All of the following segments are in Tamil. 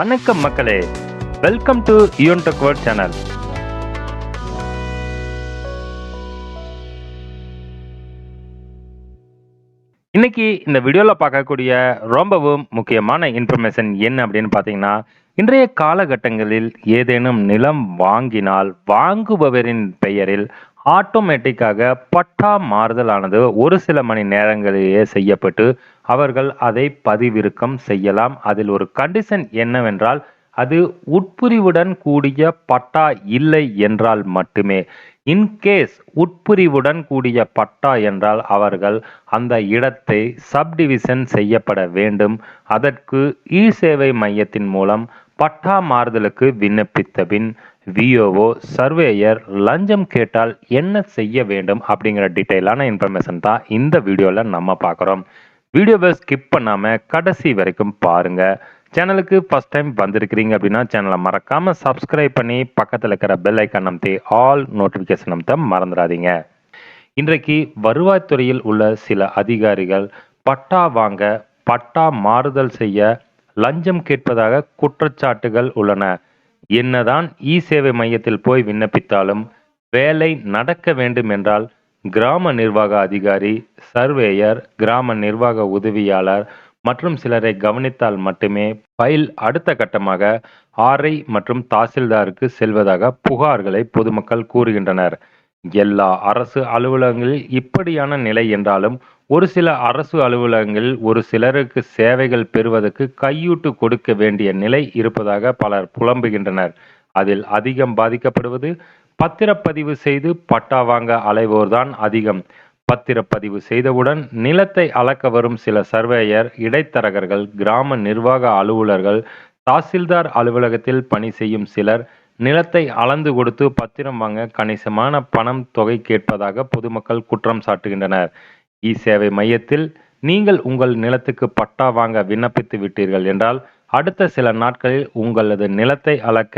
வணக்கம் மக்களே. வெல்கம் டு யூன் டெக்வர்ட் சேனல் இன்னைக்கு இந்த வீடியோவில் பார்க்கக்கூடிய ரொம்பவும் முக்கியமான இன்ஃபர்மேஷன் என்ன அப்படின்னு பார்த்தீங்கன்னா இன்றைய காலகட்டங்களில் ஏதேனும் நிலம் வாங்கினால் வாங்குபவரின் பெயரில் ஆட்டோமேட்டிக்காக பட்டா மாறுதலானது ஒரு சில மணி நேரங்களிலேயே செய்யப்பட்டு அவர்கள் அதை பதிவிறக்கம் செய்யலாம். அதில் ஒரு கண்டிஷன் என்னவென்றால் அது உட்புரிவுடன் கூடிய பட்டா இல்லை என்றால் மட்டுமே. இன்கேஸ் உட்புரிவுடன் கூடிய பட்டா என்றால் அவர்கள் அந்த இடத்தை சப்டிவிஷன் செய்யப்பட வேண்டும். அதற்கு இ சேவை மையத்தின் மூலம் பட்டா மாறுதலுக்கு விண்ணப்பித்த பின் விஓஓ சர்வேயர் லஞ்சம் கேட்டால் என்ன செய்ய வேண்டும் அப்படிங்கிற டீட்டெயிலான இன்ஃபர்மேஷன் தான் இந்த வீடியோவில் நம்ம பார்க்குறோம். வீடியோவை ஸ்கிப் பண்ணாமல் கடைசி வரைக்கும் பாருங்கள் சேனலுக்கு ஃபஸ்ட் டைம் வந்திருக்கிறீங்க அப்படின்னா சேனலை மறக்காமல் சப்ஸ்கிரைப் பண்ணி பக்கத்தில் இருக்கிற பெல் ஐக்கான் அமைத்து ஆல் நோட்டிஃபிகேஷன் அமைத்த மறந்துடாதீங்க. இன்றைக்கு வருவாய்த்துறையில் உள்ள சில அதிகாரிகள் பட்டா வாங்க பட்டா மாறுதல் செய்ய லஞ்சம் கேட்பதாக குற்றச்சாட்டுகள் உள்ளன. என்னதான் இ சேவை மையத்தில் போய் விண்ணப்பித்தாலும் வேலை நடக்க வேண்டும் என்றால் கிராம நிர்வாக அதிகாரி சர்வேயர் கிராம நிர்வாக உதவியாளர் மற்றும் சிலரை கவனித்தால் மட்டுமே ஃபைல் அடுத்த கட்டமாக ஆர்ஐ மற்றும் தாசில்தாருக்கு செல்வதாக புகார்களை பொதுமக்கள் கூறுகின்றனர். எல்லா அரசு அலுவலகங்களில் இப்படியான நிலை என்றாலும் ஒரு சில அரசு அலுவலகங்களில் ஒரு சிலருக்கு சேவைகள் பெறுவதற்கு கையூட்டு கொடுக்க வேண்டிய நிலை இருப்பதாக பலர் புலம்புகின்றனர். அதில் அதிகம் பாதிக்கப்படுவது பத்திரப்பதிவு செய்து பட்டா வாங்க அலைவோர்தான் அதிகம். பத்திரப்பதிவு செய்தவுடன் நிலத்தை அளக்க வரும் சில சர்வேயர் இடைத்தரகர்கள் கிராம நிர்வாக அலுவலர்கள் தாசில்தார் அலுவலகத்தில் பணி செய்யும் சிலர் நிலத்தை அளந்து கொடுத்து பத்திரம் வாங்க கணிசமான பணம் தொகை கேட்பதாக பொதுமக்கள் குற்றம் சாட்டுகின்றனர். இ சேவை மையத்தில் நீங்கள் உங்கள் நிலத்துக்கு பட்டா வாங்க விண்ணப்பித்து விட்டீர்கள் என்றால் அடுத்த சில நாட்களில் உங்களது நிலத்தை அளக்க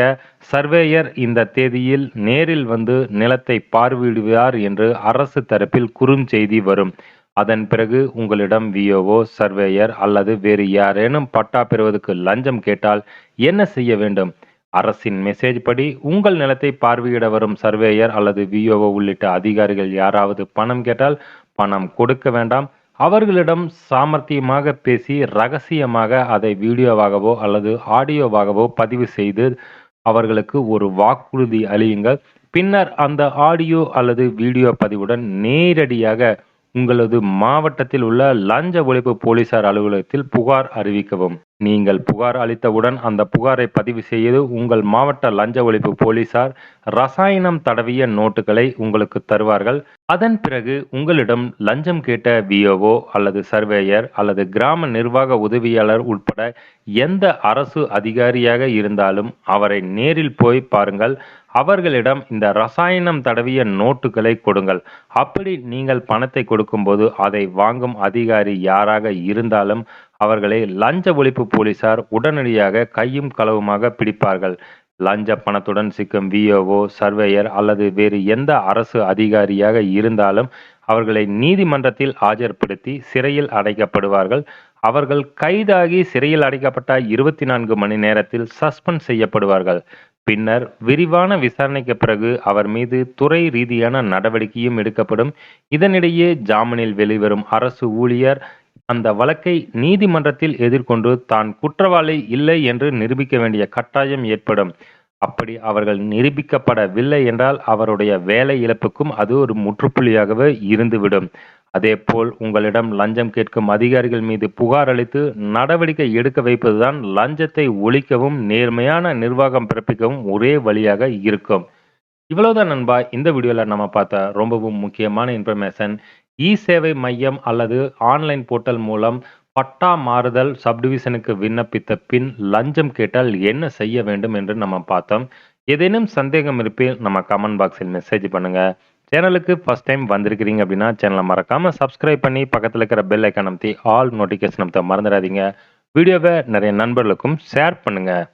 சர்வேயர் இந்த தேதியில் நேரில் வந்து நிலத்தை பார்வையிடுவார் என்று அரசு தரப்பில் குறுஞ்செய்தி வரும். அதன் பிறகு உங்களிடம் விஓஓ சர்வேயர் அல்லது வேறு யாரேனும் பட்டா பெறுவதற்கு லஞ்சம் கேட்டால் என்ன செய்ய வேண்டும்? அரசின் மெசேஜ் படி உங்கள் நிலத்தை பார்வையிட வரும் சர்வேயர் அல்லது விஓஓ உள்ளிட்ட அதிகாரிகள் யாராவது பணம் கேட்டால் பணம் கொடுக்க வேண்டாம். அவர்களிடம் சாமர்த்தியமாக பேசி ரகசியமாக அதை வீடியோவாகவோ அல்லது ஆடியோவாகவோ பதிவு செய்து அவர்களுக்கு ஒரு வாக்குறுதி அளியுங்கள். பின்னர் அந்த ஆடியோ அல்லது வீடியோ பதிவுடன் நேரடியாக உங்களது மாவட்டத்தில் உள்ள லஞ்ச ஒழிப்பு போலீசார் அலுவலகத்தில் புகார் அறிவிக்கவும். நீங்கள் புகார் அளித்தவுடன் அந்த புகாரை பதிவு செய்து உங்கள் மாவட்ட லஞ்ச ஒழிப்பு போலீசார் ரசாயனம் தடவிய நோட்டுகளை உங்களுக்கு தருவார்கள். அதன் பிறகு உங்களிடம் லஞ்சம் கேட்ட விஓஓ அல்லது சர்வேயர் அல்லது கிராம நிர்வாக உதவியாளர் உட்பட எந்த அரசு அதிகாரியாக இருந்தாலும் அவரை நேரில் போய் பாருங்கள். அவர்களிடம் இந்த ரசாயனம் தடவிய நோட்டுகளை கொடுங்கள். அப்படி நீங்கள் பணத்தை கொடுக்கும்போது அதை வாங்கும் அதிகாரி யாராக இருந்தாலும் அவர்களை லஞ்ச ஒழிப்பு போலீசார் உடனடியாக கையும் களவுமாக பிடிப்பார்கள். லஞ்ச பணத்துடன் சிக்கும் விஓஓ சர்வேயர் அல்லது வேறு எந்த அரசு அதிகாரியாக இருந்தாலும் அவர்களை நீதிமன்றத்தில் ஆஜர்படுத்தி சிறையில் அடைக்கப்படுவார்கள். அவர்கள் கைதாகி சிறையில் அடைக்கப்பட்ட இருபத்தி நான்கு மணி நேரத்தில் சஸ்பெண்ட் செய்யப்படுவார்கள். பின்னர் விரிவான விசாரணைக்கு பிறகு அவர் மீது துறை ரீதியான நடவடிக்கையும் எடுக்கப்படும். இதனிடையே ஜாமீனில் வெளிவரும் அரசு ஊழியர் அந்த வழக்கை நீதிமன்றத்தில் எதிர்கொண்டு தான் குற்றவாளி இல்லை என்று நிரூபிக்க வேண்டிய கட்டாயம் ஏற்படும். அப்படி அவர்கள் நிரூபிக்கப்படவில்லை என்றால் அவருடைய வேலை இழப்புக்கும் அது ஒரு முற்றுப்புள்ளியாகவே இருந்துவிடும். அதேபோல் உங்களிடம் லஞ்சம் கேட்கும் அதிகாரிகள் மீது புகார் அளித்து நடவடிக்கை எடுக்க வைப்பதுதான் லஞ்சத்தை ஒழிக்கவும் நேர்மையான நிர்வாகம் பிறப்பிக்கவும் ஒரே வழியாக இருக்கும். இவ்வளவுதான் நண்பா. இந்த வீடியோவில் நம்ம பார்த்த ரொம்பவும் முக்கியமான இன்ஃபர்மேஷன் இ சேவை மையம் அல்லது ஆன்லைன் போர்ட்டல் மூலம் பட்டா மாறுதல் சப்டிவிஷனுக்கு விண்ணப்பித்த பின் லஞ்சம் கேட்டால் என்ன செய்ய வேண்டும் என்று நம்ம பார்த்தோம். ஏதேனும் சந்தேகம் இருப்பில் நம்ம கமெண்ட் பாக்ஸில் மெசேஜ் பண்ணுங்க. சேனலுக்கு ஃபர்ஸ்ட் டைம் வந்திருக்கிறீங்க அப்படின்னா சேனலை மறக்காம சப்ஸ்கிரைப் பண்ணி பக்கத்தில் இருக்கிற பெல் ஐக்கான் அமைத்தி ஆல் நோட்டிஃபிகேஷன் அமைத்த மறந்துடாதீங்க. வீடியோவை நிறைய நண்பர்களுக்கும் ஷேர் பண்ணுங்கள்